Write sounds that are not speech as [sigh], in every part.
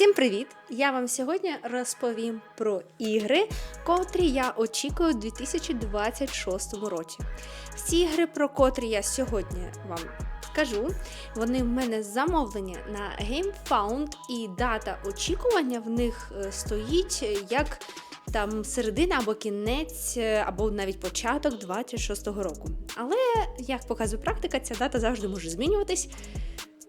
Всім привіт! Я вам сьогодні розповім про ігри, котрі я очікую у 2026 році. Всі ігри, про котрі я сьогодні вам скажу, вони в мене замовлені на GameFound, і дата очікування в них е, стоїть як там середина або кінець, е, або навіть початок 26-го року. Але як показує практика, ця дата завжди може змінюватись.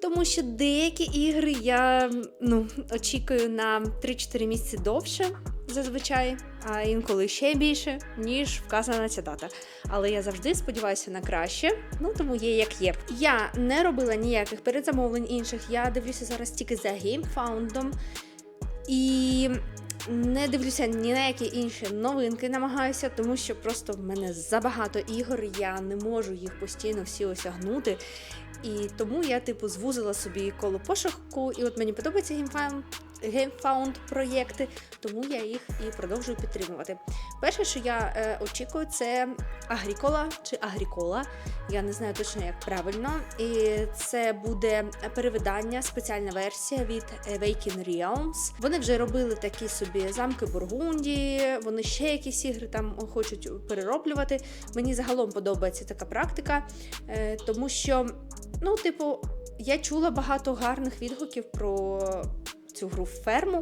Тому що деякі ігри я ну, очікую на 3-4 місяці довше зазвичай, а інколи ще більше, ніж вказана ця дата. Але я завжди сподіваюся на краще, ну тому є як є. Я не робила ніяких передзамовлень інших. Я дивлюся зараз тільки за геймфаундом. І не дивлюся ні на які інші новинки, намагаюся, тому що просто в мене забагато ігор, я не можу їх постійно всі осягнути. І тому я, типу, звузила собі коло пошуку, і от мені подобається GameFound, GameFound проєкти, тому я їх і продовжую підтримувати. Перше, що я е, очікую, це Агрікола чи Агрікола. Я не знаю точно, як правильно. І це буде перевидання, спеціальна версія від Awaken Realms. Вони вже робили такі собі замки Бургундії, вони ще якісь ігри там хочуть перероблювати. Мені загалом подобається така практика, е, тому що. Ну, типу, я чула багато гарних відгуків про цю гру ферму,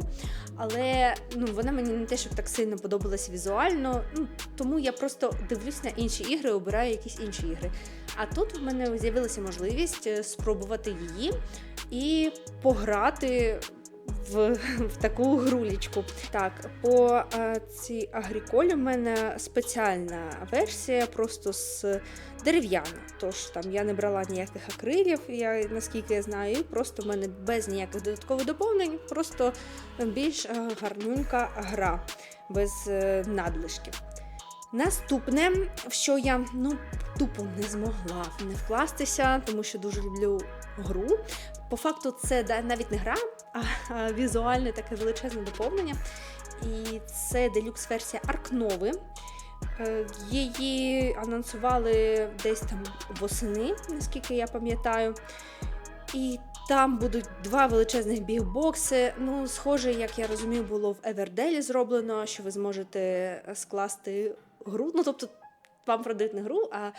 але ну, вона мені не те, щоб так сильно подобалася візуально. Ну, Тому я просто дивлюсь на інші ігри, обираю якісь інші ігри. А тут в мене з'явилася можливість е, спробувати її і пограти в в таку грулічку. Так, по е, цій агріколі в мене спеціальна версія, просто з дерев'яна. Тож там я не брала ніяких акрилів, я, наскільки я знаю, і просто в мене без ніяких додаткових доповнень, просто більш е, гарненька гра без е, надлишків. Наступне, в що я ну тупо не змогла не вкластися, тому що дуже люблю гру. По факту, це навіть не гра, візуальне таке величезне доповнення. І це делюкс-версія Аркнови. Е, її анонсували десь там восени, наскільки я пам'ятаю. І там будуть два величезних бігбокси. Ну, схоже, як я розумію, було в Еверделі зроблено, що ви зможете скласти гру. Ну, тобто, вам продають не гру, а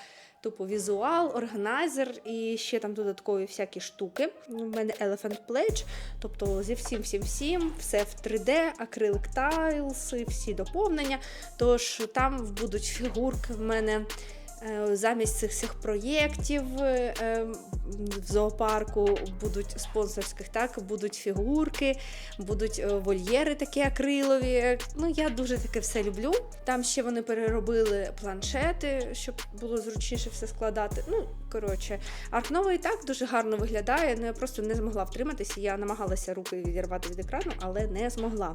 тупо візуал, органайзер і ще там додаткові всякі штуки. У мене Elephant Pledge, тобто зі всім всім всім все в 3D, акрилик тайлс, всі доповнення. Тож там будуть фігурки в мене. Е, замість цих всіх проєктів е, в зоопарку будуть спонсорських, так будуть фігурки, будуть е, вольєри такі акрилові. Ну я дуже таке все люблю. Там ще вони переробили планшети, щоб було зручніше все складати. Ну, коротше, аркнова і так дуже гарно виглядає. Ну я просто не змогла втриматися. Я намагалася руки відірвати від екрану, але не змогла.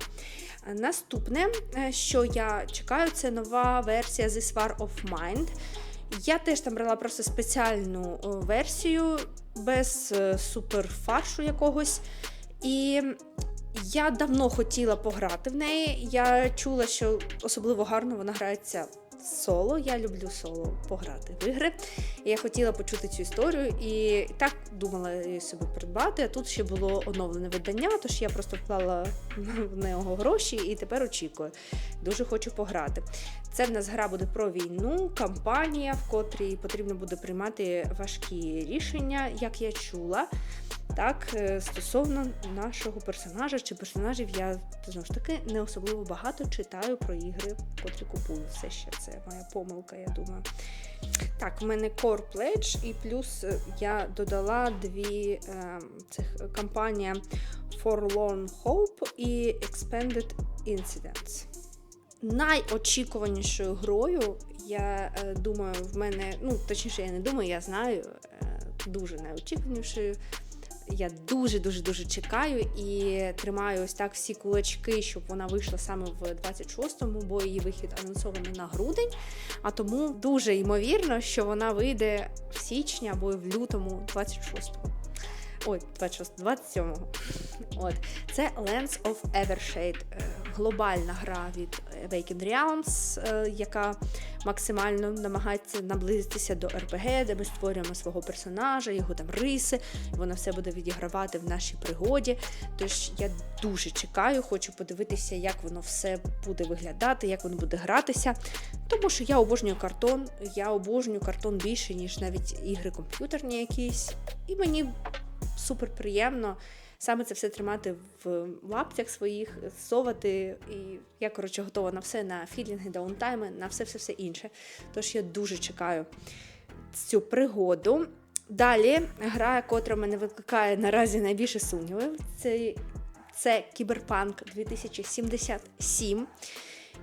Наступне, що я чекаю, це нова версія This War of Mind. Я теж там брала просто спеціальну версію без е, суперфаршу якогось. І я давно хотіла пограти в неї. Я чула, що особливо гарно вона грається соло. Я люблю соло пограти в ігри. Я хотіла почути цю історію і так думала її собі придбати. А тут ще було оновлене видання, тож я просто вклала в нього гроші і тепер очікую. Дуже хочу пограти. Це в нас гра буде про війну, кампанія, в котрій потрібно буде приймати важкі рішення, як я чула. Так, е, стосовно нашого персонажа чи персонажів, я знову ж таки не особливо багато читаю про ігри, котрі купую. Все ще це моя помилка, я думаю. Так, в мене Core Pledge, і плюс е, я додала дві е, цих компанія Forlorn Hope і Expanded Incidents. Найочікуванішою грою, я е, думаю, в мене, ну точніше, я не думаю, я знаю, е, дуже найочікуванішою я дуже-дуже дуже чекаю і тримаю ось так всі кулачки, щоб вона вийшла саме в 26-му, бо її вихід анонсований на грудень. А тому дуже ймовірно, що вона вийде в січні або в лютому 26-го. Ой, 26, 27-го. От. Це Lens of Evershade. Е, глобальна гра від Awakened Realms, е, яка максимально намагається наблизитися до РПГ, де ми створюємо свого персонажа, його там риси, і воно все буде відігравати в нашій пригоді. Тож я дуже чекаю, хочу подивитися, як воно все буде виглядати, як воно буде гратися. Тому що я обожнюю картон, я обожнюю картон більше, ніж навіть ігри комп'ютерні якісь. І мені супер приємно саме це все тримати в лаптях своїх, совати. І я, коротше, готова на все, на філінги, даунтайми, на все-все-все інше. Тож я дуже чекаю цю пригоду. Далі гра, котра мене викликає наразі найбільше сумнівів, це, це Кіберпанк 2077.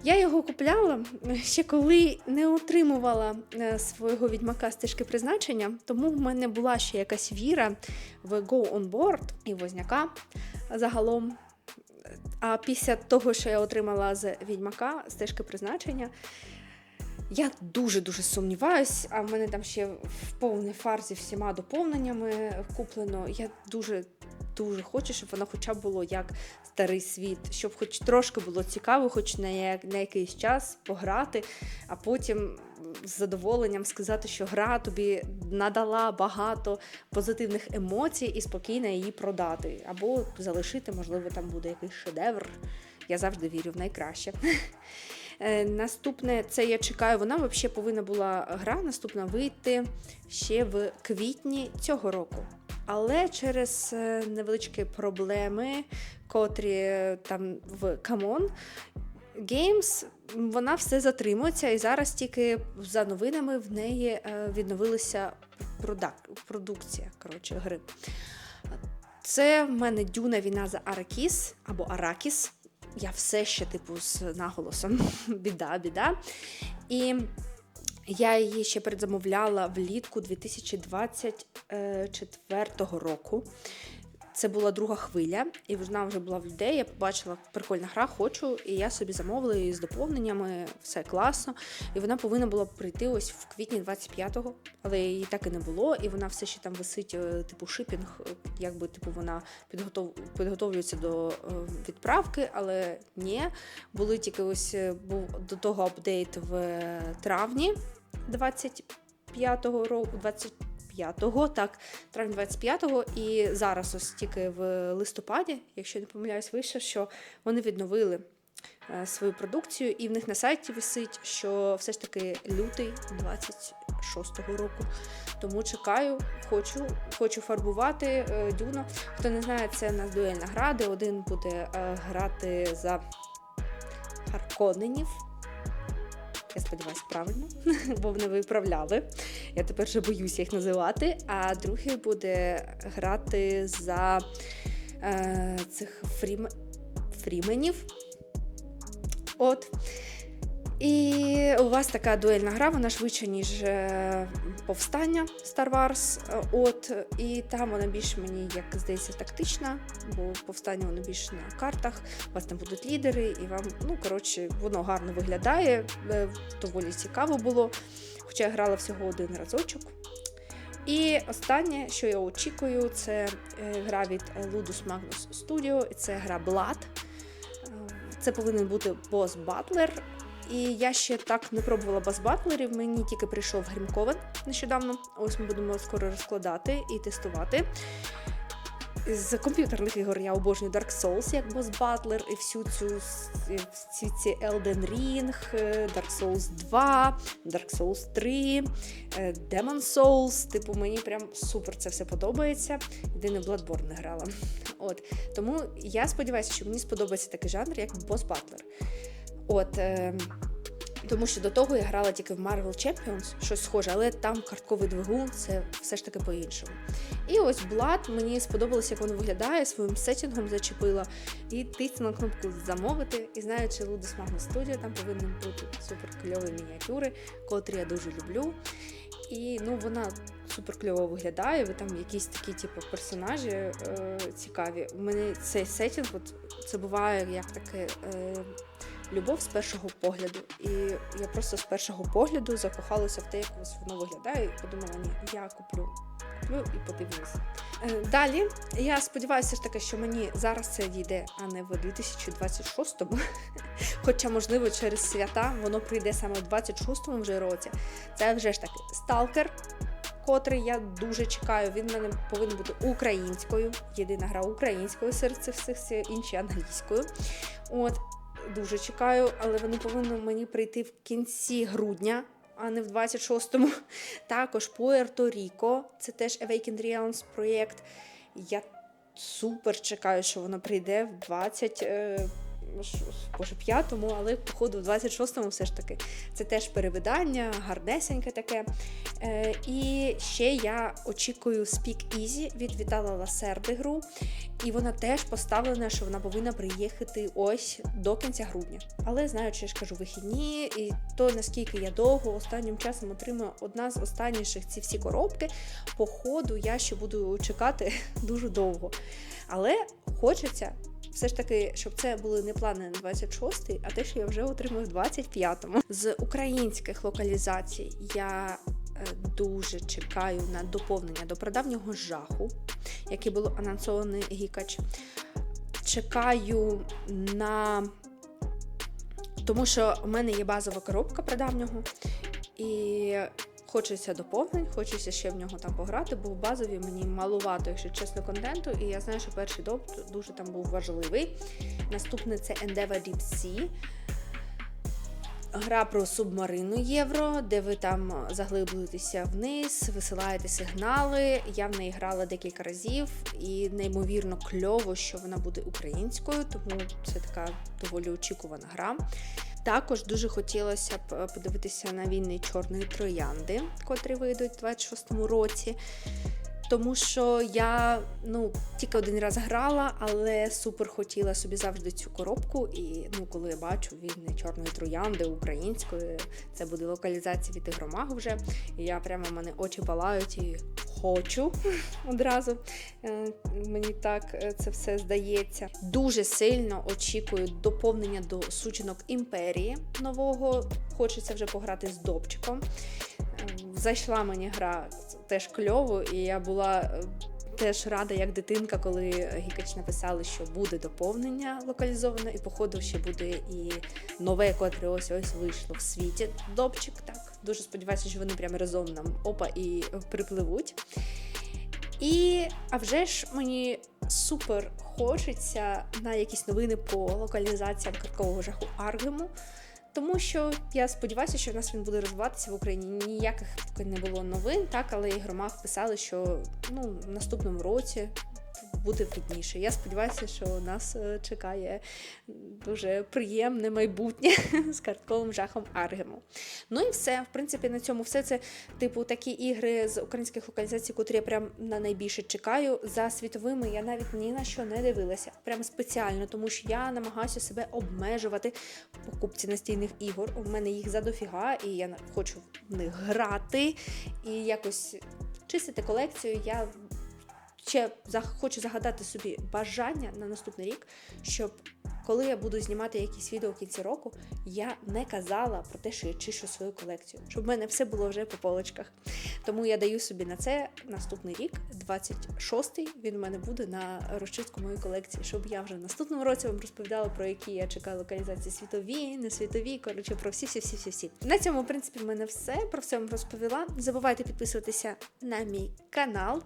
Я його купляла ще коли не отримувала е, свого відьмака стежки призначення, тому в мене була ще якась віра в Go On Board і Возняка загалом. А після того, що я отримала з відьмака стежки призначення, я дуже-дуже сумніваюсь, а в мене там ще в повній фарзі всіма доповненнями куплено. Я дуже дуже хочу, щоб воно хоча б було як старий світ, щоб хоч трошки було цікаво, хоч на, як, на якийсь час пограти, а потім з задоволенням сказати, що гра тобі надала багато позитивних емоцій і спокійно її продати. Або залишити, можливо, там буде якийсь шедевр. Я завжди вірю в найкраще. [laughs] Е, Наступне, це я чекаю, вона взагалі повинна була гра наступна вийти ще в квітні цього року. Але через е, невеличкі проблеми, котрі е, там в Camon Games, вона все затримується, і зараз тільки за новинами в неї е, відновилася продукція коротше, гри. Це в мене дюна війна за Аракіс або Аракіс. Я все ще, типу, з наголосом. [laughs] біда, біда. І я її ще передзамовляла влітку 2024 року. Це була друга хвиля, і вона вже була в людей. Я побачила прикольна гра, хочу, і я собі замовила її з доповненнями, все класно. І вона повинна була прийти ось в квітні 25-го, але її так і не було. І вона все ще там висить, е, типу, шипінг, е, якби типу вона підготов... підготовлюється до е, відправки, але ні. Були тільки ось був до того апдейт в травні 25-го року. 20 25-го, так, травня 25-го, і зараз ось тільки в листопаді, якщо не помиляюсь, вийшло, що вони відновили е, свою продукцію, і в них на сайті висить, що все ж таки лютий 26-го року. Тому чекаю, хочу хочу фарбувати е, дюну. Хто не знає, це у нас дуельна гра, де один буде е, грати за Харконенів. Я сподіваюся, правильно, [laughs] бо вони виправляли. Я тепер вже боюся їх називати. А другий буде грати за е, цих фрім... фріменів. От. І у вас така дуельна гра, вона швидше, ніж е, повстання Star Wars. Е, от, І там вона більш мені, як здається, тактична, бо повстання воно більш на картах, у вас там будуть лідери, і вам, ну, коротше, воно гарно виглядає, е, доволі цікаво було. Хоча я грала всього один разочок. І останнє, що я очікую, це гра від Ludus Magnus Studio, це гра Blood. Це повинен бути бос Батлер. І я ще так не пробувала базбатлерів, мені тільки прийшов Грімковен нещодавно. Ось ми будемо скоро розкладати і тестувати. З комп'ютерних ігор я обожнюю Dark Souls як бос батлер і всю цю всі ці Elden Ring, Dark Souls 2, Dark Souls 3, Demon Souls. Типу, мені прям супер це все подобається. Єдине Bloodborne не грала. От. Тому я сподіваюся, що мені сподобається такий жанр, як бос батлер. От, е, Тому що до того я грала тільки в Marvel Champions, щось схоже, але там картковий двигун це все ж таки по-іншому. І ось Blood, мені сподобалося, як воно виглядає, своїм сетінгом зачепила. І тиснула кнопку замовити. І знаючи Ludus Magnus Studio, там повинні бути супер кльові мініатюри, котрі я дуже люблю. І ну, вона супер кльово виглядає. Ви там якісь такі типу, персонажі е, цікаві. У мене цей сетінг, от, це буває як таке. Е, любов з першого погляду. І я просто з першого погляду закохалася в те, як воно виглядає, і подумала, ні, я куплю куплю і подивлюсь. Е, Далі я сподіваюся ж таки, що мені зараз це дійде, а не в 2026-му. [laughs] Хоча, можливо, через свята воно прийде саме в 26-му вже році. Це вже ж таки сталкер, котрий я дуже чекаю. Він мене повинен бути українською. Єдина гра українською серед цих всіх інші англійською. От дуже чекаю, але вони повинні мені прийти в кінці грудня. А не в 26-му. [laughs] Також Пуерто-Ріко, це теж Awakened Realms проєкт. Я супер чекаю, що воно прийде в 20, е, ш- боже, 5-му, але походу в 26-му все ж таки. Це теж перевидання, гарнесеньке таке. Е, і ще я очікую Speak Easy від Вітала Ласерди гру. І вона теж поставлена, що вона повинна приїхати ось до кінця грудня. Але знаю, що я ж кажу вихідні, і то наскільки я довго останнім часом отримую одна з останніших ці всі коробки. По ходу я ще буду чекати [laughs] дуже довго. Але хочеться все ж таки, щоб це були не плани на 26-й, а те, що я вже отримую в 25-му. З українських локалізацій я е, дуже чекаю на доповнення до прадавнього жаху, який було анонсоване Гікач. Чекаю на. Тому що в мене є базова коробка прадавнього, і хочеться доповнень, хочеться ще в нього там пограти, бо в базові мені малувато, якщо чесно, контенту. І я знаю, що перший доп дуже там був важливий. Наступне це Endeavor Deep Sea. Гра про субмарину євро, де ви там заглиблюєтеся вниз, висилаєте сигнали. Я в неї грала декілька разів, і неймовірно кльово, що вона буде українською, тому це така доволі очікувана гра. Також дуже хотілося б е, подивитися на війни чорної троянди, котрі вийдуть у 26-му році. Тому що я ну тільки один раз грала, але супер хотіла собі завжди цю коробку. І ну, коли я бачу війни чорної троянди української, це буде локалізація від ігромагу вже. І я прямо в мене очі палають і хочу одразу. Е, Мені так е, це все здається. Дуже сильно очікую доповнення до сучинок імперії нового. Хочеться вже пограти з допчиком. Е, Зайшла мені гра теж кльово, і я була теж рада, як дитинка, коли Гікач написали, що буде доповнення локалізоване, і походу ще буде і нове, котре ось ось вийшло в світі. Допчик, так. Дуже сподіваюся, що вони прямо разом нам опа і припливуть. І а вже ж мені супер хочеться на якісь новини по локалізаціям карткового жаху Аргему. Тому що я сподіваюся, що в нас він буде розвиватися в Україні. Ніяких не було новин, так, але і громах писали, що ну, в наступному році буде видніше. Я сподіваюся, що нас е, чекає дуже приємне майбутнє [laughs] з картковим жахом Аргему. Ну і все. В принципі, на цьому все це, типу, такі ігри з українських локалізацій, котрі я прям на найбільше чекаю. За світовими я навіть ні на що не дивилася. Прям спеціально, тому що я намагаюся себе обмежувати в покупці настільних ігор. У мене їх задофіга, і я хочу в них грати і якось чистити колекцію. Я ще хочу загадати собі бажання на наступний рік, щоб коли я буду знімати якісь відео в кінці року, я не казала про те, що я чищу свою колекцію, щоб в мене все було вже по полочках. Тому я даю собі на це наступний рік, 26-й, він в мене буде на розчистку моєї колекції, щоб я вже в наступному році вам розповідала про які я чекаю локалізації світові, не світові, коротше, про всі, всі, всі, всі, всі. На цьому, в принципі, в мене все. Про все вам розповіла. Забувайте підписуватися на мій канал.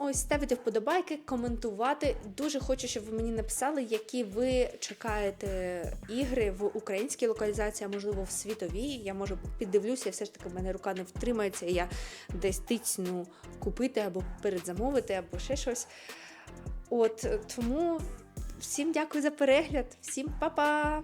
Ось ставити вподобайки, коментувати. Дуже хочу, щоб ви мені написали, які ви чекаєте ігри в українській локалізації, а можливо в світовій. Я може піддивлюся, все ж таки в мене рука не втримається, і я десь тицну купити або передзамовити, або ще щось. От тому всім дякую за перегляд, всім па-па!